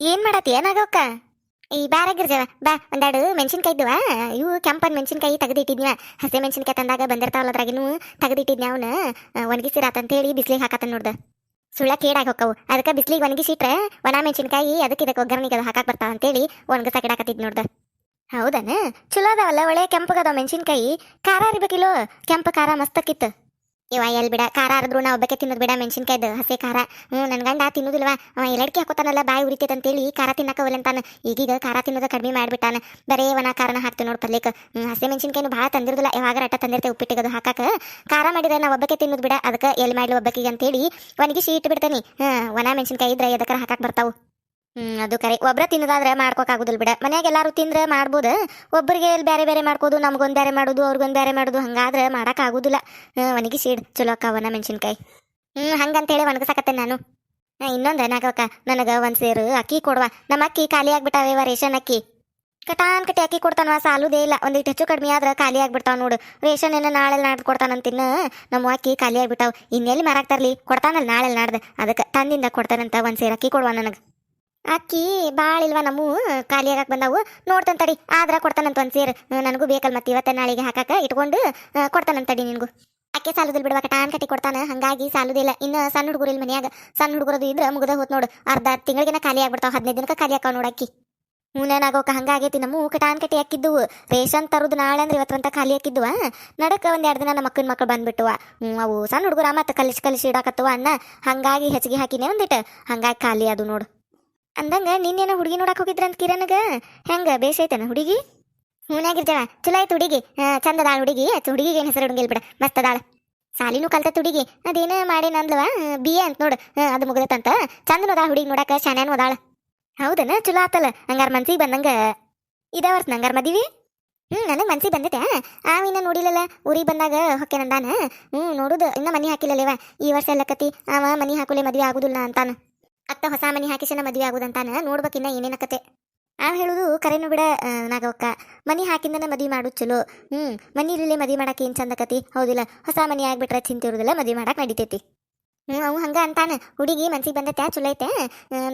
ಏನ್ ಮಾಡತ್ತಿ? ಏನಾಗೋಕ? ಈ ಬ್ಯಾರಾಗಿರ್ಜವ ಬಾ ಒಂದಾಡು ಮೆಣಸಿನ್ಕಾಯಿ ಇದ್ದುವ? ಇವು ಕೆಂಪನ್ ಮೆಣಸಿನ್ಕಾಯಿ ತೆಗೆದಿಟ್ಟಿದ್ನ ಹಸಿ ಮೆಣಸಿನ್ಕಾಯಿ ತಂದಾಗ ಬಂದಿರ್ತಾವಲ್ಲ ಅದ್ರಾಗಿನೂ ತೆಗೆದಿಟ್ಟಿದ್ನ ಅವನ. ಒಣಗಿಸಿರಾತಂತೇಳಿ ಬಿಸಿಲಿಗೆ ಹಾಕತ್ತ ನೋಡ್ದ. ಸುಳ್ಳ ಕೇಡಾಗಿ ಹೊಕ್ಕವು ಅದಕ್ಕೆ ಬಿಸಿಲಿಗೆ ಒಣಗಿಸಿಟ್ರೆ ಒಣ ಮೆಣಸಿನ್ಕಾಯಿ ಅದಕ್ಕೆ ಇದಕ್ಕೆ ಒಗ್ಗರಣೆಗೆ ಅದು ಹಾಕಕ್ ಬರ್ತಾವ ಅಂತೇಳಿ ಒಣಗಿಸ ಕಿಡಾಕತ್ತಿದ್ ನೋಡ್ದ. ಹೌದನ? ಚಲೋ ಅದಾವಲ್ಲ ಒಳ್ಳೆ ಕೆಂಪಗದ ಮೆಣಸಿನ್ಕಾಯಿ. ಖಾರ ಇರ್ಬೇಕಿಲ್ಲೋ ಕೆಂಪು ಖಾರ ಮಸ್ತಕ್ಕಿತ್ತು ಇವ ಎಲ್ ಬಿಡ, ಖಾರ ಆರಿದ್ರು ನಾ ಒಬ್ಬಕ್ಕೆ ತಿನ್ನೋದು ಬಿಡ, ಮೆಣಸಿನ್ಕಾಯ್ದು ಹಸಿ ಖಾರ ಹ್ಞೂ ನನ್ನ ಗಂಡ ತಿನ್ನೋದಿಲ್ವಾ? ಅವ ಎಲ್ಲಡ್ಕೆ ಹಾಕೋತಾನಲ್ಲ, ಬಾಯಿ ಉರಿತೈತೆ ಅಂತೇಳಿ ಖಾರ ತಿನ್ನಕ್ಕೆ ಅಂತಾನ ಈಗೀಗ ಖಾರ ತಿನ್ನೋದು ಕಡಿಮೆ ಮಾಡಿಬಿಟ್ಟಾನ. ಬರೇ ವನ ಖಾರನ ಹಾಕ್ತೀವಿ ನೋಡಿ ಹ್ಞೂ ಹಸಿ ಮೆಣಸಿನ್ಕಾಯಿನೂ ಭಾಳ ತಂದಿರೋದಿಲ್ಲ, ಯಾವಾಗ ರಟ್ಟ ತಂದಿರ್ತೇವೆ ಉಪ್ಪಿಟ್ಟಿಗೆ ಹಾಕಾಕ ಖಾರ ಮಾಡಿದ್ರೆ ನಾ ಒಬ್ಬಕ್ಕೆ ತಿನ್ನೋದು ಬಿಡ, ಅದಕ್ಕೆ ಎಲ್ಲಿ ಮಾಡಲಿ ಒಬ್ಬಕ್ಕಿಗೆ ಅಂತೇಳಿ ಒಣಗಿಸಿ ಇಟ್ಟು ಬಿಡ್ತೇನೆ. ಹಾಂ ಒಣ ಮೆಣಸಿನ್ಕಾಯಿ ಇದ್ರೆ ಅದಕ್ಕೆ ಹಾಕಕ್ಕೆ ಬರ್ತಾವು? ಹ್ಮ್, ಅದು ಕರೆ. ಒಬ್ರ ತಿನ್ನೋದಾದ್ರೆ ಮಾಡ್ಕೋಕಾಗುದಿಲ್ಲ ಬಿಡ. ಮನ್ಯಾಗ ಎಲ್ಲಾರು ತಿಂದ್ರೆ ಮಾಡ್ಬೋದು. ಒಬ್ಬರಿಗೆ ಎಲ್ಲಿ ಬೇರೆ ಬೇರೆ ಮಾಡ್ಕೋದು, ನಮ್ಗೊಂದು ಬೇರೆ ಮಾಡೋದು, ಅವ್ರಿಗೊಂದು ಬೇರೆ ಮಾಡೋದು, ಹಂಗಾದ್ರೆ ಮಾಡಕ್ ಆಗುದಿಲ್ಲ ಸೀಡ್. ಚಲೋ ಅಕ್ಕವನ ಮೆಣಸಿನ್ಕಾಯಿ. ಹ್ಮ್, ಹಂಗಂತೇಳಿ ಒಣಗಸಾಕತ್ತೆ ನಾನು. ಇನ್ನೊಂದ್ ಏನಾಗಕ್ಕ ನನಗೆ ಒಂದು ಸೇರು. ಅಕ್ಕಿ ಕೊಡುವ. ನಮ್ಮ ಅಕ್ಕಿ ಖಾಲಿ ಆಗ್ಬಿಟ್ಟಾವ ರೇಷನ್ ಅಕ್ಕಿ. ಕಟಾನ್ ಕಟ್ಟಿ ಅಕ್ಕಿ ಕೊಡ್ತಾನವ, ಸಾಲುದೇ ಇಲ್ಲ. ಒಂದಿಟ್ಟು ಹೆಚ್ಚು ಕಡಿಮೆ ಆದ್ರೆ ಖಾಲಿ ಆಗ್ಬಿಡ್ತಾವ ನೋಡು. ರೇಷನ್ ಏನ ನಾಳೆ ನಾಡ್ದು ಕೊಡ್ತಾನಂತಿನ್ನ ನಮ್ಮ ಅಕ್ಕಿ ಖಾಲಿ ಆಗ್ಬಿಟ್ಟಾವ. ಇನ್ನೆಲ್ಲಿ ಮಾರಾಕ್ ತರ್ಲಿ? ಕೊಡ್ತಾನಲ್ಲ ನಾಳೆ ನಾಡ್ದು. ಅದಕ್ಕೆ ತಂದಿಂದ ಕೊಡ್ತಾನಂತ ಒಂದು ಸೇರು ಅಕ್ಕಿ ಕೊಡುವ ನನಗೆ. ಅಕ್ಕಿ ಭಾಳ ಇಲ್ವಾ ನಮ್ಮ? ಖಾಲಿ ಆಗಕ್ಕೆ ಬಂದಾವು. ನೋಡ್ತಾನೆ ತಡಿ. ಆದ್ರ ಕೊಡ್ತಾನಂತ ಒಂದು ಸೇರು. ನನಗೂ ಬೇಕಲ್ಲ ಮತ್ತೆ ಇವತ್ತ ನಾಳೆಗೆ ಹಾಕಕ್ಕೆ ಇಟ್ಕೊಂಡು ಕೊಡ್ತಾನಂತ ತಡಿ ನಿನಗೂ. ಅಕ್ಕೆ ಸಾಲದಲ್ಲಿ ಬಿಡ್ಬೇಕ ಟಾನ್ ಕಟ್ಟಿ ಕೊಡ್ತಾನ. ಹಂಗಾಗಿ ಸಾಲುದಿಲ್ಲ ಇನ್ನು ಸಣ್ಣ ಹುಡುಗರು ಇಲ್ಲಿ ಮನ್ಯಾಗ. ಸಣ್ಣ ಹುಡುಗರದು ಇದ್ರೆ ಮುಗ್ದ ಹೋತ್ ನೋಡು. ಅರ್ಧ ತಿಂಗಳಿಗೆನ ಖಾಲಿ ಆಗ್ಬಿಡ್ತಾವ. ಹದಿನೈದು ದಿನಕ್ಕೆ ಖಾಲಿ ಆಕಾವ ನೋಡು ಅಕ್ಕಿ. ಹೂನೇನಾಗೋಕ ಹಂಗಾಗೈತಿ ನಮ್ಮ ಕಟಾನ್ ಕಟ್ಟಿ ಹಾಕಿದ್ದು ರೇಷನ್ ತರೋದು ನಾಳೆ ಅಂದ್ರೆ ಇವತ್ತಂತ ಖಾಲಿ ಹಾಕಿದ್ವ ನಡಕ ಒಂದ್ ಎರಡು ದಿನ ನಮ್ಮ ಅಕ್ಕನ ಮಕ್ಕಳು ಬಂದ್ಬಿಟ್ಟುವ ಅವು ಸಣ್ಣ ಹುಡುಗರ ಮತ್ತೆ ಕಲಿಸಿ ಕಲಿಸಿ ಇಡಾಕತ್ತವ ಅನ್ನ. ಹಂಗಾಗಿ ಹೆಚ್ಚಿಗೆ ಹಾಕಿನೇ ಒಂದಿಟ್ಟು ಹಂಗಾಗಿ ಖಾಲಿ ಅದು ನೋಡು. ಅಂದಂಗ ನಿನ್ನೇನ ಹುಡುಗಿ ನೋಡಕ್ ಹೋಗಿದ್ರ ಅಂತ ಕಿರಣಗ? ಹೆಂಗ ಬೇಸೈತನ ಹುಡುಗಿ? ಹೂನಾಗಿರ್ಜವ ಚಲೋ ಆಯ್ತು ಹುಡುಗಿ. ಚಂದ ಅದಾಳ ಹುಡುಗಿ. ಹುಡುಗಿಗೆ ಏನು ಹೆಸರು ಹುಡುಗಿ ಬಿಡ ಮಸ್ತ್ ಅದಾಳ ಸಾಲಿನೂ ಕಲ್ತ ಹುಡುಗಿ. ಅದೇನ ಮಾಡೇನ ಅಂದ್ಲವ? ಬಿ ಎ ಅಂತ ನೋಡು. ಅದು ಮುಗ್ದತ್ತಂತ. ಚಂದನ ಅದಾಳ ಹುಡುಗಿ ನೋಡಕ, ಶಾನ್ಯಾನು ಅದಾಳ. ಹೌದನ? ಚಲೋ ಆತಲ್ಲ. ಹಂಗಾರ ಮನ್ಸಿಗೆ ಬಂದಂಗ ಇದ ವರ್ಷ ನಂಗಾರ ಮದಿವಿ? ಹ್ಞೂ ನನಗೆ ಮನ್ಸಿಗೆ ಬಂದೈತೆ ಆವಿನ ನೋಡಿಲ್ಲಲ್ಲ ಊರಿಗೆ ಬಂದಾಗ ಹೊಕ್ಕೆ ನಂದಾನ ಹ್ಞೂ ನೋಡುದು, ಇನ್ನ ಮನಿ ಹಾಕಿಲ್ಲಲ್ಲೇವ? ಈ ವರ್ಷ ಎಲ್ಲಕತಿ ಅವ ಮನಿ ಹಾಕುಲೆ ಮದುವೆ ಆಗುದಿಲ್ಲ ಅಂತಾನ. ಅತ್ತ ಹೊಸ ಮನಿ ಹಾಕಿಸಿನ ಮದುವೆ ಆಗುದಂತಾನ ನೋಡ್ಬೇಕಿನ್ನ ಏನೇನಕತೆ ಆ ಹೇಳುದು, ಕರೆನು ಬಿಡ ನಾಗವಕ್ಕ. ಮನಿ ಹಾಕಿಂದನ ಮದುವೆ ಮಾಡುದು ಚಲೋ. ಹ್ಮ್, ಮನಿ ಇರಲಿ ಮದುವೆ ಮಾಡಕ್ಕೆ ಏನ್ ಚಂದಕತಿ ಹೌದಿಲ್ಲ, ಹೊಸ ಮನಿ ಆಗ್ಬಿಟ್ರೆ ಚಿಂತೆ ಇರುದಿಲ್ಲ, ಮದುವೆ ಮಾಡಕ್ ನಡಿತೈತಿ. ಹ್ಮ್, ಅವು ಹಂಗ ಅಂತಾನ. ಹುಡುಗಿ ಮನ್ಸಿಗೆ ಬಂದತ್ತೆ ಚಲೋ ಐತೆ.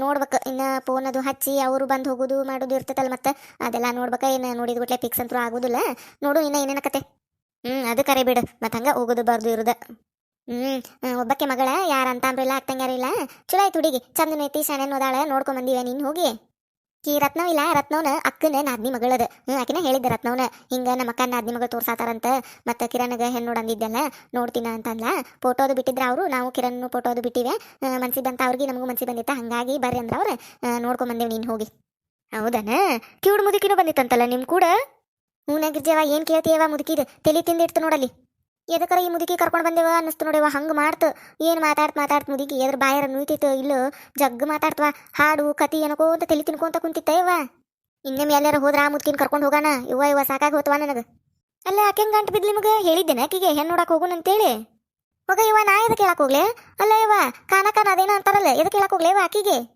ನೋಡ್ಬೇಕ, ಇನ್ನ ಫೋನ್ ಅದು ಹಚ್ಚಿ ಅವರು ಬಂದು ಹೋಗುದು ಮಾಡೋದು ಇರ್ತೈತಲ್ಲ ಮತ್ತೆ? ಅದೆಲ್ಲ ನೋಡ್ಬೇಕ, ಏನು ನೋಡಿದ ಬಿಟ್ಲೆ ಫಿಕ್ಸ್ ಅಂತೂ ಆಗುದಿಲ್ಲ. ನೋಡು ಇನ್ನ ಏನೇನಕತೆ ಹ್ಮ್, ಅದು ಕರೆ ಬಿಡು, ಮತ್ತ ಹಂಗ ಹೋಗುದು ಬರ್ದು ಇರುದ. ಹ್ಮ್ ಒಬ್ಬಕ್ಕೆ ಮಗಳ, ಯಾರ ಅಂತಂಬ್ರಿಲ್ಲ ಅಕ್ಕಂಗಾರಿಲ್ಲ ಚಲೋ ಆಯ್ತು ಹುಡುಗಿ. ಚಂದನ ಐತಿ ಶಾನೆ ಓದಾಳ ನೋಡ್ಕೊಂಡ್ ಬಂದಿವೆ ನೀನ್ ಹೋಗಿ. ಈ ರತ್ನವ್ ಇಲ್ಲ, ರತ್ನವ್ನ ಅಕ್ಕನ ನಾದ್ನಿ ಮಗಳದ. ಹ್ಮ್, ಆಕಿನ ಹೇಳಿದ್ದೆ ರತ್ನವ್ನ. ಹಿಂಗ ನಮ್ಮ ಅಕ್ಕ ನಾದ್ನಿ ಮಗಳು ತೋರ್ಸಾತಾರಂತ. ಮತ್ತೆ ಕಿರಣ್ಗ ಹೆಣ್ಣು ನೋಡಂದಿದ್ದಲ್ಲ ನೋಡ್ತೀನ ಅಂತಂದ್ಲ. ಫೋಟೋದು ಬಿಟ್ಟಿದ್ರ ಅವರು, ನಾವು ಕಿರಣ್ ಫೋಟೋದು ಬಿಟ್ಟಿವೆ. ಮನ್ಸಿದ್ದಂತ ಅವ್ರಿಗೆ, ನಮಗೂ ಮನ್ಸಿ ಬಂದಿತ್ತ. ಹಂಗಾಗಿ ಬರ್ರಿ ಅಂದ್ರ ಅವ್ರ ನೋಡ್ಕೊಂಡ್ ಬಂದೇವ್ ನೀನ್ ಹೋಗಿ. ಹೌದನ? ಕಿವುಡ್ ಮುದುಕಿನೂ ಬಂದಿತ್ತಂತಲ್ಲ ನಿಮ್ ಕೂಡ? ಹೂನಾಗಿರ್ಜೇವ ಏನ್ ಕೇಳ್ತೀಯವ ಮುದುಕಿದ? ತಲೆ ತಿಂದಿಡ್ತು ನೋಡಲ್ಲಿ. ಎದಕ್ಕರ ಈ ಮುದುಕಿ ಕರ್ಕೊಂಡು ಬಂದೇವ ಅನ್ನಿಸ್ತು ನೋಡೇವ ಹಂಗೆ ಮಾಡ್ತು. ಏನು ಮಾತಾಡ್ತ ಮಾತಾಡ್ತ ಮುದುಕಿ? ಎದ್ರ ಬಾಯರ ನುಯ್ತಿತ್ತು. ಇಲ್ಲ ಜಗ್ ಮಾತಾಡ್ತವ. ಹಾಡು ಕತಿ ಏನಕೋಂತ ತಲೆ ತಿನ್ಕೊಂತ ಕುಂತಿತ್ತ ಇವ ಇನ್ನೊಮ್ಮೆ ಎಲ್ಲಾರ ಹೋದ್ರ ಆ ಮುದುಕಿನ ಕರ್ಕೊಂಡು ಹೋಗಾನ? ಇವ ಇವ ಸಾಕಾಗಿ ಹೋತವ ನನಗೆ. ಅಲ್ಲ, ಆಕೆ ಗಂಟು ಬಿದ್ಲಿ ನಿಮಗೆ ಹೇಳಿದ್ದೇನೆ ಆಕಿಗೆ. ಹೆಣ್ಣು ನೋಡಕ್ ಹೋಗುನ್ ಅಂತೇಳಿ. ಹೋಗ ಇವ ನಾ ಎದಕ್ಕೆ ಹೇಳಕ್ಕೆ ಹೋಗ್ಲೆ? ಅಲ್ಲ ಇವ ಕಾನ ಕಾನ ಅದೇನ ಅಂತಾರಲ್ಲ ಎದಕ್ಕೆ ಹೇಳಕ್ಕೆ ಹೋಗ್ಲೆ ಇವ ಆಕಿಗೆ?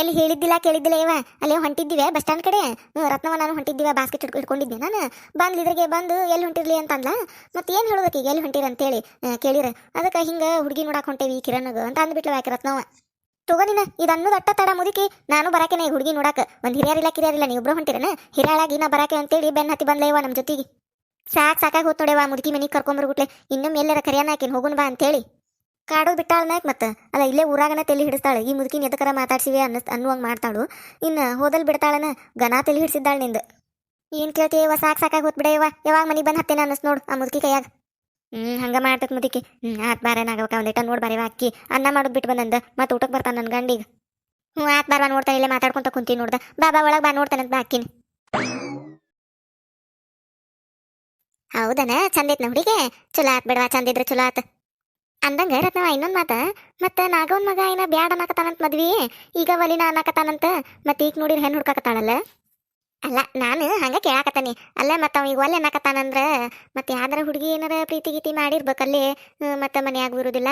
ಎಲ್ಲಿ ಹೇಳಿದ್ದಿಲ್ಲ ಕೇಳಿದ್ದಿಲ್ಲ ಇವ? ಅಲ್ಲೇ ಹೊಂಟಿದ್ದೀವಿ, ಬಸ್ ಸ್ಟ್ಯಾಂಡ್ ಕಡೆ? ರತ್ನವ ನಾನು ಹೊಂಟಿದ್ದೀವಿ, ಬಾಸ್ಕೆಟ್ ಇಟ್ಕೊಂಡಿದ್ದೆ ನಾನು. ಬಂದು ಇದ್ರಿಗೆ ಬಂದು ಎಲ್ಲಿ ಹೊಂಟಿರ್ಲಿ ಅಂತಂದ್ಲ? ಮತ್ತೆ ಏನು ಹೇಳೋದಕ್ಕೆ ಈಗ ಎಲ್ಲಿ ಹೊಂಟಿರ ಅಂತೇಳಿ ಹೇಳಿ ಕೇಳಿರ. ಅದಕ್ಕೆ ಹಿಂಗೆ ಹುಡುಗಿ ನೋಡಕ್ ಹೊಂಟೇವಿ ಕಿರಣಗ ಅಂತ ಅಂದ್ಬಿಟ್ಲ ಯಾಕೆ ರತ್ನವ. ತಗೋ ನೀನ ಇದು ಅನ್ನೋದು ಅಟ್ಟ ತಡ ಮುದುಕಿ, ನಾನು ಬರಾಕೇನೆ ಹುಡುಗಿ ನೋಡಕ್ಕೆ ಒಂದು ಹಿರಿಯರಿಲ್ಲ ಕಿರಿಯರಿಲ್ಲ ನೀವು ಒಬ್ರು ಹೊಂಟಿರನ? ಹಿರಿಯಾಳಾಗಿ ನಾ ಬರಾಕೆ ಅಂತೇಳಿ ಬೆನ್ನ ಹತ್ತಿ ಬಂದ್ಲೇವ ನಮ್ಮ ಜೊತೆಗೆ. ಸಾಕ್ ಸಾಕಾಗಿ ಹೋತ್ ನೋಡೇವ ಮುದುಕಿ ಮನಿಗೆ ಕರ್ಕೊಂಬರ್ಬಿಟ್ಲೆ ಇನ್ನೊಮ್ಮೆ ಎಲ್ಲರ ಕರಿಯನ ಹೋಗುನ್ ಬಾ ಅಂತೇಳಿ. ಕಾಡೋದು ಬಿಟ್ಟಾಳ ಮತ್ತೆ? ಅಲ್ಲ, ಇಲ್ಲೇ ಊರಾಗನ ತಲೆ ಹಿಡಿಸ್ತಾಳೆ. ಈ ಮುದುಕಿನ ಎದಕರ ಮಾತಾಡ್ಸಿವಿ ಅನ್ನಸ್, ಅನ್ನುವಂಗೆ ಮಾಡ್ತಾಳು. ಇನ್ನು ಹೋದಲ್ ಬಿಡ್ತಾಳನ ಗನ ತಲೆ ಹಿಡಿಸಿದ್ದಾಳೆ ನಿಂದು. ಏನು ಕೇಳ್ತೀವ ಸಾಕ್ ಸಾಕಾಗಿ ಹೋತ್ ಬಿಡೆಯವ ಯಾವಾಗ ಮನಿ ಬಂದು ಹತ್ತೇನ ಅನ್ನಸ್ ನೋಡು ಆ ಮುದುಕಿ ಕೈಯಾಗ. ಹ್ಮ್, ಹಂಗ ಮಾಡ್ತೈತ್ ಮುದುಕಿ. ಹ್ಮ್, ಆತ್ ಬಾರೇನಾಗಬೇಕ ಒಂದಿಟ ನೋಡ್ ಬಾರಿವ ಅಕ್ಕಿ. ಅನ್ನ ಮಾಡೋದು ಬಿಟ್ಟು ಬಂದಂದ ಮತ್ತೆ ಊಟಕ್ಕೆ ಬರ್ತಾನ ನನ್ನ ಗಂಡಿಗೆ. ಹ್ಞೂ ಆತ್ ಬಾರ ನೋಡ್ತಾನೆ ಇಲ್ಲೇ ಮಾತಾಡ್ಕೊಂತ ಕುಂತೀನಿ ನೋಡ್ದ. ಬಾಬಾ ಒಳಗೆ ಬಾ ನೋಡ್ತಾನಂತ ಬಾ ಅಕ್ಕಿನ. ಹೌದನ? ಚಂದ ಐತ್ ಹುಡುಗಿ? ಚಲೋ ಆತ್ ಬಿಡವಾ ಚಂದಿದ್ರೆ ಚಲೋ ಆತ್. ಅಂದಂಗ ರತ್ನವ ಇನ್ನೊಂದು ಮಾತ, ಮತ್ತ ನಾಗವನ್ ಮಗ ಏನ ಬ್ಯಾಡ ಅನ್ನಕತ್ತಾನಂತ ಮದ್ವಿ ಈಗ ವಲಿನ ಅನ್ನಕತ್ತಾನಂತ, ಮತ್ತೆ ಈಗ ನೋಡಿರ್ ಹೆಣ್ಣು ಹುಡ್ಕಾಕತ್ತಾಳಲ್ಲ? ಅಲ್ಲ, ನಾನು ಹಂಗ ಕೇಳಾಕತ್ತಾನಿ. ಅಲ್ಲ, ಮತ್ತ ಅವ ಈಗ ಒಲ್ಲೆ ಅನ್ನಕತ್ತಾನಂದ್ರ, ಮತ್ತೆ ಯಾವ್ದಾರ ಹುಡುಗಿ ಏನಾರ ಪ್ರೀತಿ ಗೀತಿ ಮಾಡಿರ್ಬೇಕಲ್ಲಿ ಮತ್ತೆ ಮನ್ಯಾಗ ಇರುದಿಲ್ಲ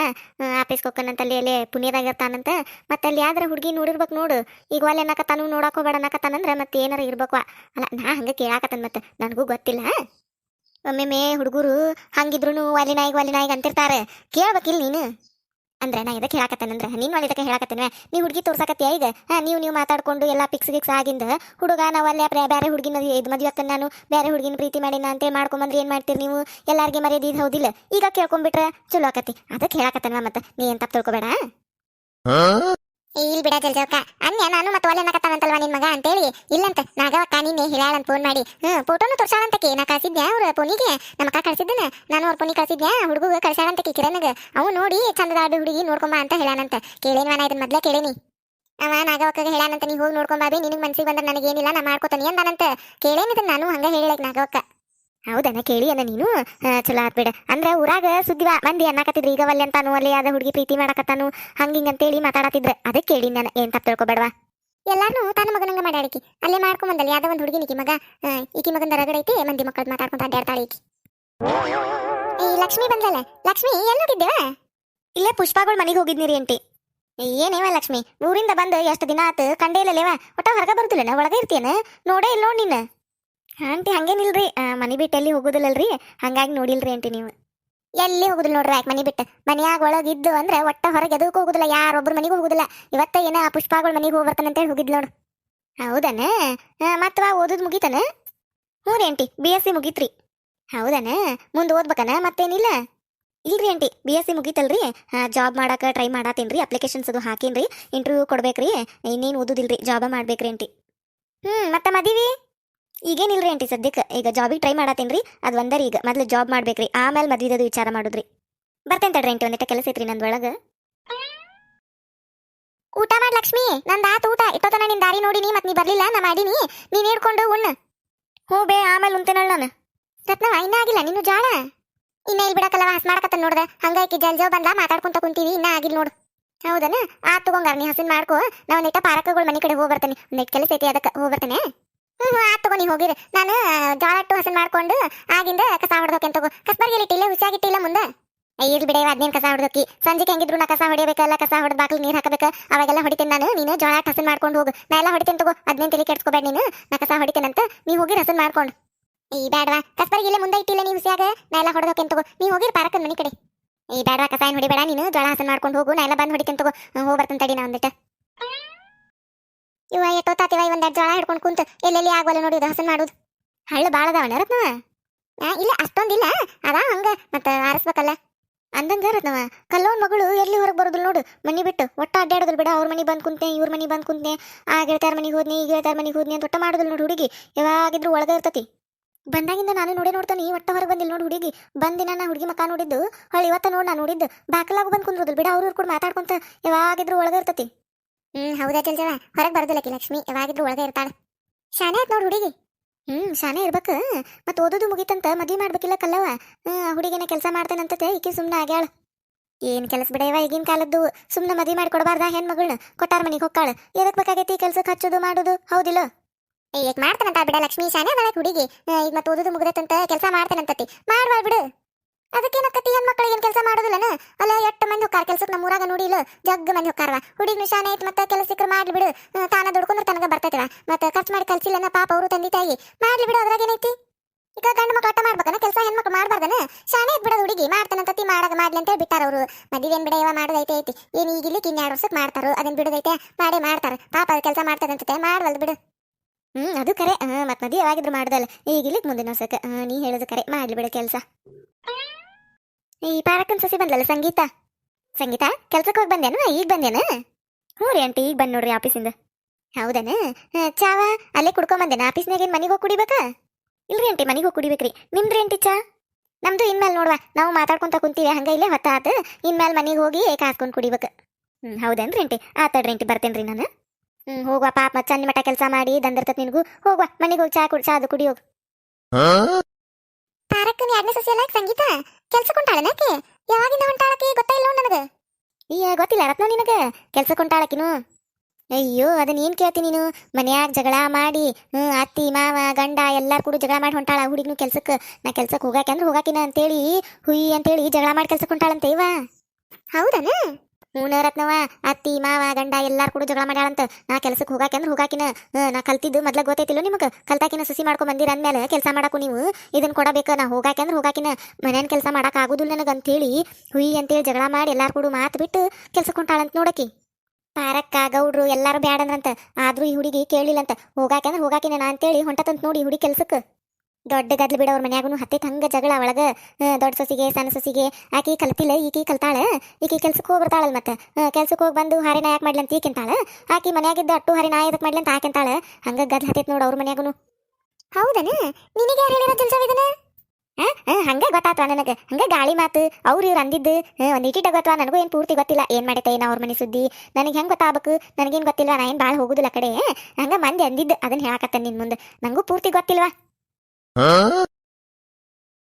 ಆಫೀಸ್ಗೆ ಹೋಗ್ಕನಂತಲ್ಲಿ ಅಲ್ಲೇ ಪುಣ್ಯದಾಗ ಇರ್ತಾನಂತ, ಮತ್ತೆ ಅಲ್ಲಿ ಯಾವ್ದಾರ ಹುಡುಗಿ ನೋಡಿರ್ಬೇಕು ನೋಡು. ಈಗ ಒಲ್ಲೆ ಅನ್ನಕತ್ತಾನು ನೋಡಾಕ ಹೋಗ್ಬೇಡ ಅನ್ನಕತ್ತಾನಂದ್ರ ಮತ್ತೆ ಏನಾರ ಇರ್ಬೇಕು ಅಲ್ಲ, ನಾ ಹಂಗ ಕೇಳಾಕತ್ತಾನ ಮತ್ತೆ, ನನಗೂ ಗೊತ್ತಿಲ್ಲ. ಒಮ್ಮೊಮ್ಮೆ ಹುಡುಗರು ಹಂಗಿದ್ರು ವಾಲಿ ನಾಯಿಗೆ ವಾಲಿ ನಾಯಿಗೆ ಅಂತಿರ್ತಾರೆ. ಕೇಳ್ಬೇಕಿಲ್ಲ ನೀನು? ಅಂದ್ರೆ ನಾ ಇದಕ್ಕೆ ಹೇಳಕತ್ತೇನಂದ್ರ ನೀನ್ ಮಾಡಿದಕ್ಕೆ ಹೇಳಕತ್ತೇನೆ ನೀ ಹುಡುಗಿ ತೋರ್ಸಕತ್ತೀಯ ಈಗ? ನೀವು ನೀವು ಮಾತಾಡ್ಕೊಂಡು ಎಲ್ಲ ಪಿಕ್ಸ್ ಗಿಕ್ಸ್ ಆಗಿಂದ ಹುಡುಗ ನಾವು ಬ್ಯಾರೆ ಹುಡುಗಿನ ಇದು ಮದ್ವಿ ಅಕ್ಕ ನಾನು ಬೇರೆ ಹುಡುಗಿನ ಪ್ರೀತಿ ಮಾಡಿನ ಅಂತ ಮಾಡ್ಕೊಂಬಂದ್ರೆ ಏನ್ ಮಾಡ್ತೀರಿ ನೀವು? ಎಲ್ಲಾರ್ಗೆ ಮರ್ಯಾದೆ ಇದು ಹೌದಿಲ್ಲ. ಈಗ ಕೇಳ್ಕೊಂಡ್ಬಿಟ್ರೆ ಚಲೋ ಆಕತಿ ಅದಕ್ಕೆ ಹೇಳಾಕತ್ತೇನ ಮತ್ತೆ? ನೀ ಏನು ತಪ್ಪು ತಿಳ್ಕೊಬೇಡ? ಇಲ್ಲಿ ಬಿಡ ಜಲ್ಜವಕ್ಕ ಅನ್ಯ, ನಾನು ಮತ್ತೆ ಒಲೆ ನಕತ್ತಾನಂತಲ್ವಾ ನಿನ್ ಮಗ ಅಂತೇಳಿ. ಇಲ್ಲಂತ ನಾಗವಕ್ಕ ನಿನ್ನೆ ಹಿರಾಳಂತ ಫೋನ್ ಮಾಡಿ. ಹ್ಮ್ ಫೋಟೋನು ತೋರ್ಸಾಳಂತಕಿ, ನಾ ಕಳ್ಸಿದ್ದೆ ಅವ್ರ ಫೋನಿಗೆ ನಮ್ಮ ಅಕ್ಕ ಕಳ್ಸಿದ್ದನ ನಾನು ಅವ್ರ ಪೋನಿ ಕಳ್ಸಿದ್ದೆ ಹುಡುಗ ಕಳ್ಸಾಳಂತಕಿ ಕಿರಣಗ. ಅವು ನೋಡಿ ಚಂದದಾಡು ಹುಡುಗಿ ನೋಡ್ಕೊಂಬ ಅಂತ ಹೇಳಾನಂತ. ಕೇಳೇನ್ವಾ ನಾ ಇದನ್ನ ಮೊದ್ಲೇ ಕೇಳೇನಿ. ಅವ ನಾಗವಕ್ಕಗೆ ಹೇಳಾನಂತ, ನೀ ಹೋಗಿ ನೋಡ್ಕೊಂಬಾಬಿ ನಿನಗೆ ಮನ್ಸಿಗೆ ಬಂದ್ರೆ ನನಗೇನಿಲ್ಲ, ನಾ ಮಾಡ್ಕೋತಾನಿ ಅಂದಾನಂತ. ಕೇಳೇನಿದ್ ನಾನು ಹಂಗ ಹೇಳಿಲ್ಲ ನಾಗವಕ್ಕ ಹೌದನ ಕೇಳಿ ಅನ್ನ ನೀನು. ಚಲೋ ಆತ್ ಬಿಡ. ಅಂದ್ರ ಊರಾಗ ಸುದ್ದಿವಾ ಮಂದಿ ಅನ್ನಕತ್ತಿದ್ರು. ಈಗ ಅಲ್ಲಿ ಅಂತಾನು ಅಲ್ಲಿ ಅದ ಹುಡುಗಿ ಪ್ರೀತಿ ಮಾಡಕತ್ತಾನು ಹಂಗಿಂಗ್ ಅಂತೇಳಿ ಮಾತಾಡತ್ತಿದ್ರ. ಅದಕ್ಕೆ ಕೇಳಿ ನಾನು ಏನ್ ತಪ್ಪು ತಿಳ್ಕೊಬೇಡವಾ? ಎಲ್ಲಾನು ತನ್ನ ಮಗನಂಗ ಮಾಡ್ಯಾಡಿಕಿ ಅಲ್ಲೇ ಮಾಡ್ಕೊಂಬಂದಲ್ಲ ಯಾವ್ದೋ ಒಂದು ಹುಡುಗಿನಿಕಿ ಮಗ. ಈಕಿ ಮಗನ ರಗಡ ಐತಿ ಮಂದಿ ಮಕ್ಕಳು ಮಾತಾಡ್ಕೊಂತ ಅಡ್ಡಾಡ್ತಾಳೆ ಈಕಿ. ಈ ಲಕ್ಷ್ಮಿ ಬಂದಲ್ಲ ಲಕ್ಷ್ಮಿ ಎಲ್ಲಿ ಹೋಗಿದ್ದೇವ ಇಲ್ಲೇ ಪುಷ್ಪಗಳು ಮನೆಗೆ ಹೋಗಿದ್ನಿರಿ ಅಂಟಿ ಏನೇವ ಲಕ್ಷ್ಮಿ? ಊರಿಂದ ಬಂದು ಎಷ್ಟು ದಿನ ಆತು? ಕಂಡೇ ಇಲ್ಲಲೇವ ಒಟ್ಟ ಹೊರಗೆ ಬರುದಿಲ್ಲ ಒಳಗೆ ಇರ್ತೀಯನ? ನೋಡೇ ಇಲ್ಲ ನೋಡಿ ನೀನು. ಆಂಟಿ ಹಂಗೇನಿಲ್ರಿ ಮನೆ ಬಿಟ್ಟು ಎಲ್ಲಿ ಹೋಗುದಿಲ್ಲಲ್ರಿ? ಹಂಗಾಗಿ ನೋಡಿಲ್ರಿ ಆಂಟಿ ನೀವು. ಎಲ್ಲಿ ಹೋಗುದಿಲ್ಲ ನೋಡ್ರಿ ಯಾಕೆ ಮನೆ ಬಿಟ್ಟು? ಮನ್ಯಾಗ ಒಳಗಿದ್ದು ಅಂದ್ರೆ ಒಟ್ಟ ಹೊರಗೆ ಎದಕ್ಕೂ ಹೋಗುದಿಲ್ಲ. ಯಾರೊಬ್ರು ಮನೆಗೆ ಹೋಗುದಿಲ್ಲ. ಇವತ್ತ ಏನ ಪುಷ್ಪಗಳು ಮನೆಗೆ ಹೋಗಿ ಬರ್ತಾನಂತೇಳಿ ಹೋಗಿದ್ ನೋಡು. ಹೌದನ? ಮತ್ತವ ಓದೋದು ಮುಗೀತಾನೆ? ಹ್ಞೂ ರೀ ಆಂಟಿ ಬಿ ಎಸ್ ಸಿ ಮುಗೀತ್ರಿ. ಹೌದನ? ಮುಂದೆ ಓದ್ಬೇಕನ? ಮತ್ತೇನಿಲ್ಲ? ಇಲ್ರಿ ಆಂಟಿ ಬಿ ಎಸ್ ಸಿ ಮುಗೀತಲ್ರಿ. ಜಾಬ್ ಮಾಡಕ್ಕೆ ಟ್ರೈ ಮಾಡತ್ತೀನಿ ರೀ ಅಪ್ಲಿಕೇಶನ್ಸ್ ಅದು ಹಾಕೀನಿ ಇಂಟರ್ವ್ಯೂ ಕೊಡ್ಬೇಕ್ರಿ. ಇನ್ನೇನು ಓದುದಿಲ್ರಿ. ಜಾಬ ಮಾಡ್ಬೇಕ್ರಿ ಆಂಟಿ. ಹ್ಞೂ ಮತ್ತೆ ಮದಿವಿ? ಈಗೇನಿಲ್ರಿ ಆಂಟಿ ಸದ್ಯಕ್ಕೆ? ಈಗ ಜಾಬಿಗೆ ಟ್ರೈ ಮಾಡತ್ತೀನಿ ರೀ. ಅದು ಒಂದರಿ ಈಗ. ಮೊದಲು ಜಾಬ್ ಮಾಡ್ಬೇಕ್ರಿ. ಆಮೇಲೆ ಮದ್ವಿದದು ವಿಚಾರ ಮಾಡುದ್ರಿ. ಬರ್ತೇನೆ ತಡ್ರಿ ಆಂಟಿ, ಒಂದಿಟ್ಟ ಕೆಲಸ ಐತ್ರಿ ನಂದು ಒಳಗೆ. ಊಟ ಮಾಡಿ ಲಕ್ಷ್ಮಿ. ನಂದು ಆತು ಊಟ. ಇಟ್ಟೋತನ ನಿನ್ ದಾರಿ ನೋಡಿನಿ ಮತ್ತೆ ನೀ ಬರಲಿಲ್ಲ, ನಾ ಮಾಡೀನಿ. ನೀನು ಹಿಡ್ಕೊಂಡು ಉಣ್ಣ. ಹ್ಞೂ ಬೇ, ಆಮೇಲೆ ಉಂತೇನಳ ನಾನು. ರತ್ನವ ಇನ್ನೂ ಆಗಿಲ್ಲ ನೀನು ಜಾಳ. ಇನ್ನ ಇಲ್ಲಿ ಬಿಡಕ್ಕಲ್ಲ ಹಸ್ ಮಾಡಕತ್ತ ನೋಡ್ದೆ. ಹಂಗಾಗಿ ಜಲ್ಜೋ ಬಂದ ಮಾತಾಡ್ಕೊಂತ ಕುಂತೀವಿ, ಇನ್ನ ಆಗಿಲ್ಲ ನೋಡು. ಹೌದನ? ಆ ತಗೊಂಗಾರ, ನೀ ಹಸಿನ್ ಮಾಡ್ಕೋ. ನಾ ನೆಟ್ಟ ಪಾರಕಗಳು ಮನೆ ಕಡೆ ಹೋಗಿ ಬರ್ತೀನಿ. ಕೆಲಸ ಐತಿ, ಅದಕ್ಕೆ ಹೋಗಿ ಬರ್ತೇನೆ. ಹ್ಞೂ ಹ್ಞೂ ಆತ್ ಹೋಗಿರಿ. ನಾನು ಜೋಳ ಇಟ್ಟು ಹಸನ್ ಮಾಡ್ಕೊಂಡು ಆಗಿಂದ ಕಸ ಹೊಡೆದೋಕೆ ತಗೋ? ಕಸ್ಬರ್ಗೆಲ್ಲ ಇಟ್ಟಿಲ್ಲ ಹುಸಿಯಾಗಿಟ್ಟಿಲ್ಲ ಮುಂದೆ? ಇರ್ಲಿ ಬಿಡ ಅದ್ನೇನು ಕಸ ಹೊಡೆದೋಕಿ? ಸಂಜೆಗೆ ಹೆಂಗಿದ್ರು ನಾ ಕಸ ಹೊಡಿಬೇಕಲ್ಲ, ಕಸ ಹೊಡೆದ ಬಾಕ್ಲಿ ನೀರು ಹಾಕಬೇಕು? ಅವಾಗೆಲ್ಲ ಹೊಡಿತೀನಿ ನಾನು. ನೀನು ಜೋಳ ಹಸನ್ ಮಾಡ್ಕೊಂಡು ಹೋಗು. ನಾ ಎಲ್ಲ ಹೊಡಿತೀನಿ ತಗೋ. ಅದ್ನೇನು ತಲೆ ಕೆಡ್ಸ್ಕೊಬೇಡ ನೀನು. ನಾ ಕಸ ಹೊಡಿತೇನಂತ ನೀ ಹೋಗಿ ಹಸನ್ ಮಾಡ್ಕೊಂಡು. ಈ ಬ್ಯಾಡ್ವಾ. ಕಸ್ಬರ್ಗೆ ಇಲ್ಲೇ ಮುಂದೆ ಇಟ್ಟಿಲ್ಲ ನೀವು ಹುಸಿಯಾಗ ನಾ ಎಲ್ಲ ಹೊಡೆದೋಕೆ ತಗೋ? ನೀ ಹೋಗಿರಿ ಪಾರಕನ್ ಮನೆ ಕಡೆ. ಈ ಬ್ಯಾಡ್ವಾ ಕಸಾಯನ್ ಹೊಡಿಬೇಡ. ನೀನು ಜೋಳ ಹಸನ್ ಮಾಡ್ಕೊಂಡು ಹೋಗು. ನಾ ಎಲ್ಲ ಬಂದು ಹೊಡಿತೀನಿ ತಗೋ. ಹೋಗಿ ತಡಿ ನಾ ಒಂದಿಟ್ಟ ಇವ ಎಟ್ಟೋತಾತಿವ ಒಂದೆರಡು ಜೋಳ ಹಿಡ್ಕೊಂಡು ಕುಂತ ಎಲ್ಲೆಲ್ಲಿ ಆಗವಲ್ಲ ನೋಡಿ ಹಸನ್ ಮಾಡುದು. ಹಳ್ಳ ಭಾಳ ಅದಾವಣ ರತ್ನವ? ಇಲ್ಲ, ಅಷ್ಟೊಂದಿಲ್ಲ. ಅದ ಹಂಗ, ಮತ್ತ ಆರಿಸ್ಬೇಕಲ್ಲ. ಅಂದಂಗ ರತ್ನವ, ಕಲ್ಲೋನ್ ಮಗಳು ಎಲ್ಲಿ ಹೊರಗೆ ಬರೋದಿಲ್ಲ ನೋಡು. ಮನಿ ಬಿಟ್ಟು ಒಟ್ಟ ಅಡ್ಡಾಡೋದಿಲ್ಲ ಬಿಡ. ಅವ್ರ ಮನೆ ಬಂದ್ ಕುಂತೆ ಇವ್ರ ಮನೆ ಬಂದ್ ಕುಂತೆ ಆ ಗೆಳತಾರ ಮನೆಗೆ ಹೋದ್ನಿ, ಈ ಗೆಳತಾರ ಮನೆಗೆ ಹೋದ್ನಿ ಅಂತ ಒಟ್ಟ ಮಾಡೋದಿಲ್ಲ ನೋಡಿ ಹುಡುಗಿ. ಯಾವಾಗಿದ್ರು ಒಳಗೆ ಇರ್ತತಿ. ಬಂದಾಗಿಂದ ನಾನು ನೋಡೇ ನೋಡ್ತಾನೆ, ಒಟ್ಟ ಹೊರಗೆ ಬಂದಿಲ್ಲ ನೋಡಿ ಹುಡುಗಿ. ಬಂದಿನ ನಾ ಹುಡುಗಿ ಮಕ್ಕ ನೋಡಿದ್ದು, ಹೊಳ್ಳಿ ಇವತ್ತ ನೋಡಿ ನಾ ನೋಡಿದ್ದು. ಬಾಕಲಾಗು ಬಂದ್ ಕುಂದ್ರೋದಿಲ್ಲ ಬಿಡ. ಅವ್ರ ಕೂಡ ಮಾತಾಡ್ಕೊಂತ ಯಾವಾಗಿದ್ರು ಒಳಗೆ ಇರ್ತತಿ. ಹ್ಮ್, ಹೌದಾ ಚಲ್ಜವ ಹೊರಗೆ ಬರೋದಿಲ್ಲಕಿ ಲಕ್ಷ್ಮಿ, ಯಾವಾಗಿದ್ರು ಒಳಗೆ ಇರ್ತಾಳೆ. ಶಾನೆ ಆಯ್ತು ನೋಡು ಹುಡುಗಿ. ಹ್ಮ್, ಶಾನೆ ಇರ್ಬೇಕು. ಮತ್ತೆ ಓದೋದು ಮುಗಿತಂತ ಮದ್ವೆ ಮಾಡ್ಬೇಕಿಲ್ಲ ಕಲ್ಲವ ಹುಡುಗಿನ ಕೆಲಸ ಮಾಡ್ತೇನಂತತೆ, ಈಕಿ ಸುಮ್ಮನೆ ಆಗ್ಯಾಳ. ಏನ್ ಕೆಲಸ ಬಿಡವ ಈಗಿನ ಕಾಲದ್ದು? ಸುಮ್ಮನೆ ಮದ್ವೆ ಕೊಡಬಾರ್ದ ಹೆಣ್ಮಗಳನ್ನ ಕೊಟ್ಟಾರ ಮನೆಗೆ ಹೋಗ್ತಾಳ. ಎದಕ್ ಬೇಕಾಗೈತಿ ಕೆಲ್ಸಕ್ಕೆ ಹಚ್ಚೋದು ಮಾಡೋದು? ಹೌದಿಲ್ಲ? ಏಕ್ ಮಾಡ್ತಾನಂತ ಬಿಡ ಲಕ್ಷ್ಮಿ, ಶಾನೆ ಅದಕ್ಕೆ ಹುಡುಗಿ. ಈಗ ಮತ್ತೆ ಓದೋದು ಮುಗಿದಂತ ಕೆಲಸ ಮಾಡ್ತಾನಂತತಿ. ಮಾಡ್ಬಾಳ್ ಬಿಡು. ಅದಕ್ಕೇನಕ್ಕತಿ ಹೆಣ್ಮಕ್ಳಿಗೆ ಏನು ಕೆಲಸ ಮಾಡೋದಿಲ್ಲನ? ಅಲ್ಲ, ಎಟ್ಟು ಮಂದಿ ಹೊಕ್ಕಾರ ಕೆಲ್ಸಕ್ಕೆ ನಮ್ಮ ಊರಾಗ ನೋಡಿಲ್ಲ ಜಗ್ ಮಂದಿ ಹೊಕ್ಕಾರವ. ಹುಡುಗಿ ನಿಶಾನೆ ಐತೆ ಮತ್ತೆ ಕೆಲಸ ಸಿಕ್ಕರು ಮಾಡ್ಲಿ ಬಿಡು. ತಾನ ದುಡ್ಕೊಂಡ್ರೆ ತನಗೆ ಬರ್ತೈತಿವ. ಮತ್ತೆ ಖರ್ಚು ಮಾಡಿ ಕಲ್ಸಿಲ್ಲನ ಪಾಪ ಅವರು ತಂದೆ ತಾಯಿ. ಮಾಡ್ಲಿ ಬಿಡು, ಅದ್ರಾಗ ಏನೈತಿ? ಈಗ ಗಂಡು ಮಕ್ಳು ಅಟ್ಟ ಮಾಡ್ಬೇಕನ? ಕೆಲಸ ಹೆಣ್ಮಕ್ಳು ಮಾಡ್ಬಾರ್ದನ? ಶಾನೆ ಐತೆ ಬಿಡೋದು ಹುಡುಗಿ. ಮಾಡ್ತಾನಂತತಿ ಮಾಡಾಗ ಮಾಡ್ಲಿ ಅಂತ ಬಿಟ್ಟಾರ ಅವರು. ಮದುವೆ ಏನ್ ಬಿಡ ಯಾವ ಮಾಡೋದೈತೆ ಐತಿ. ಏನ್ ಈಗ ಇಲ್ಲಿ ಇನ್ನೆರಡು ವರ್ಷಕ್ಕೆ ಮಾಡ್ತಾರೋ ಅದನ್ನ ಬಿಡೋದೈತೆ ಮಾಡೇ ಮಾಡ್ತಾರ. ಪಾಪ ಅದು ಕೆಲಸ ಮಾಡ್ತದಂತತೆ ಮಾಡ್ವಲ್ದು ಬಿಡು. ಹ್ಮ್, ಅದು ಕರೆ. ಮತ್ತೆ ಮದುವೆ ಯಾವಾಗಿದ್ರು ಮಾಡ್ದಲ್ಲ. ಈಗ ಇಲ್ಲಿಗೆ ಮುಂದಿನ ವರ್ಷಕ್ಕೆ ನೀ ಹೇಳೋದು ಕರೆ. ಮಾಡ್ಲಿ ಬಿಡು ಕೆಲಸ. ಈ ಪಾರಕ್ಕನ್ ಸಸಿ ಬಂದ್ಲಲ್ಲ ಸಂಗೀತ? ಸಂಗೀತ? ಕೆಲ್ಸಕ್ಕೆ ಹೋಗಿ ಬಂದೇನು ಈಗ ಬಂದೇನ ಹ್ಞೂ ರೀ ಆಂಟಿ ಈಗ ಬಂದ್ ನೋಡ್ರಿ ಆಫೀಸಿಂದ. ಹೌದನ? ಚಾವ? ಅಲ್ಲೇ ಕುಡ್ಕೊಂಡ್ ಬಂದೇನ ಆಫೀಸ್ನಾಗ ಏನು ಮನೆಗೆ ಹೋಗಿ ಕುಡಿಬೇಕಾ? ಇಲ್ರಿ ಆಂಟಿ ಮನೆಗೆ ಹೋಗಿ ಕುಡಿಬೇಕ್ರಿ. ನಿಮ್ದು ಆಂಟಿ ಚಾ? ನಮ್ದು ಇನ್ಮೇಲೆ ನೋಡುವ ನಾವು ಮಾತಾಡ್ಕೊಂತ ಕುಂತೀವಿ ಹಂಗ ಇಲ್ಲೇ ಹೊತ್ತಾತ ಇನ್ಮೇಲೆ ಮನೆಗೆ ಹೋಗಿ ಏಕ ಹಾಸ್ಕೊಂಡು ಕುಡಿಬೇಕು. ಹ್ಮ್ ಹೌದೇನ್ರಿ ಆಂಟಿ? ಆತಡ್ರಿ ಆಂಟಿ ರೀ ನಾನು. ಹ್ಮ್ ಹೋಗುವ ಪಾಪ ಮತ್ತೆ ಚಂದ ಮಟ್ಟ ಕೆಲಸ ಮಾಡಿ ದಂದಿರ್ತತ್ ನಿನಗೂ. ಹೋಗುವ ಮನೆಗೆ ಹೋಗಿ ಚಾ ಕುಡಿ ಚಾ ಅದು ಕುಡಿ ಹೋಗು ತಾರಕ್ಕನ ಎರಡನೇ ಸಸಿ ಅಲ್ಲ ಸಂಗೀತ? ಕೆಲ್ಸ ಕೊಂಟಾಳನಕ್ಕೆ ಯಾವಾಗಿಂದ ಹೊಂಟಾಳಕ್ಕೆ ಗೊತ್ತಾಯಿಲ್ಲ ನೋಡ್ ನನಗೆ? ಈ ಗೊತ್ತಿಲ್ಲ ರತ್ನ ನಿನಗೆ. ಕೆಲಸ ಕೊಂಟಾಳಕಿನು ಅಯ್ಯೋ ಅದನ್ನ ಏನ್ ಕೇಳ್ತಿ ನೀನು? ಮನ್ಯಾಗ ಜಗಳ ಮಾಡಿ ಹ್ಮ್ ಅತ್ತಿ ಮಾವ ಗಂಡ ಎಲ್ಲಾರು ಕೂಡ ಜಗಳ ಮಾಡಿ ಹೊಂಟಾಳ ಹುಡುಗಿನು ಕೆಲ್ಸಕ್ಕೆ. ನಾ ಕೆಲ್ಸಕ್ಕೆ ಹೋಗಾಕೆ ಅಂದ್ರೆ ಹೋಗಾಕಿನ ಅಂತೇಳಿ ಹುಯಿ ಅಂತೇಳಿ ಜಗಳ ಮಾಡಿ ಕೆಲ್ಸಕ್ಕೆ ಹೊಂಟಾಳಂತೆ ಇವ. ಹೌದನ? ಹೂನ ರತ್ನವ ಅತ್ತಿ, ಮಾವ, ಗಂಡ ಎಲ್ಲಾರು ಕೂಡ ಜಗಳ ಮಾಡ್ಯಾಳಂತ. ನಾ ಕೆಲ್ಸಕ್ಕೆ ಹೋಗಾಕೆ ಅಂದ್ರೆ ಹೋಗಾಕಿನ. ನಾ ಕಲ್ತಿದ್ದು ಮೊದ್ಲ ಗೊತ್ತೈತಿಲ್ಲ ನಿಮಗೆ? ಕಲ್ತಾಕಿನ ಸುಸಿ ಮಾಡ್ಕೊಂಡು ಬಂದಿರ ಅಂದ್ಮೇಲೆ ಕೆಲಸ ಮಾಡಾಕು ನೀವು? ಇದನ್ನ ಕೊಡಬೇಕು, ನಾ ಹೋಗಾಕೆ ಅಂದ್ರೆ ಹೋಗಾಕಿನ. ಮನೇನ ಕೆಲಸ ಮಾಡಕ್ ಆಗುದಿಲ್ಲ ನನಗೆ ಅಂತೇಳಿ ಹುಯಿ ಅಂತೇಳಿ ಜಗಳ ಮಾಡಿ ಎಲ್ಲಾರು ಕೂಡ ಮಾತು ಬಿಟ್ಟು ಕೆಲ್ಸಕ್ಕೆ ಹೊಂಟಾಳಂತ ನೋಡಕಿ. ಪಾರಕ್ಕ, ಗೌಡ್ರು ಎಲ್ಲಾರು ಬ್ಯಾಡಂದ್ರಂತ. ಆದ್ರೂ ಈ ಹುಡುಗಿ ಕೇಳಿಲ್ಲಂತ. ಹೋಗಾಕೆ ಅಂದ್ರೆ ಹೋಗಾಕಿನ ನಾ ಅಂತೇಳಿ ಹೊಂಟತಂತ ನೋಡಿ ಹುಡುಗಿ ಕೆಲ್ಸಕ್ಕೆ ದೊಡ್ಡ ಗದ್ಲು ಅವ್ರ ಮನ್ಯಾಗೂ ಹತ್ತೈತೆ ಹಂಗ ಜಗಳ ಒಳಗ ದೊಡ್ಡ ಸೊಸಿಗೆ ಸಣ್ಣ ಸೊಸಿಗೆ ಆಕಿ ಕಲ್ತಿಲ್ಲ ಈಕಿ ಕಲ್ತಾಳ ಈಕಿ ಕೆಲ್ಸಕ್ಕೆ ಹೋಗಿ ಬರ್ತಾಳಲ್ಲ ಮತ್ತೆ ಕೆಲ್ಸಕ್ಕೆ ಹೋಗಿ ಬಂದು ಹಾರಿನ ಯಾಕೆ ಮಾಡ್ಲಿ ಅಂತ ಈಕಿಂತಾಳ ಆಕಿ ಮನ್ಯಾಗಿದ್ದ ಅಟ್ಟು ಹಾರಿನ ಯಾಕೆ ಮಾಡ್ಲಿ ಅಂತ ಆಕಿಂತಾಳ ಹಂಗ ಗದ್ಲ ಹತ್ತೈತೆ ನೋಡು ಅವ್ರ ಮನ್ಯಾಗೂ ಹೌದನ? ನಿನಗೆ ಯಾರು ಹೇಳಿರೋ ಇದನ್ನ? ಹಂಗ ಗೊತ್ತಾತ್ವ ನನಗೆ ಹಂಗ ಗಾಳಿ ಮಾತು ಅವ್ರು ಇವ್ರು ಅಂದಿದ್ದು ಒಂದು ಒಂದ್ ಗೊತ್ತವ ನನಗೂ ಏನು ಪೂರ್ತಿ ಗೊತ್ತಿಲ್ಲ ಏನು ಮಾಡೈತೆ ಏನು ಅವ್ರ ಮನೆ ಸುದ್ದಿ ನನಗೆ ಹೆಂಗೆ ಗೊತ್ತಾಗಬೇಕು ನನಗೇನು ಗೊತ್ತಿಲ್ಲ ನಾ ಏನು ಭಾಳ ಹೋಗುದಿಲ್ಲ ಕಡೆ ಹಂಗ ಮಂದಿ ಅಂದಿದ್ದು ಅದನ್ನ ಹೇಳಕತ್ತೆ ನಿನ್ನ ಮುಂದೆ ನನಗೂ ಪೂರ್ತಿ ಗೊತ್ತಿಲ್ವಾ? 嗯。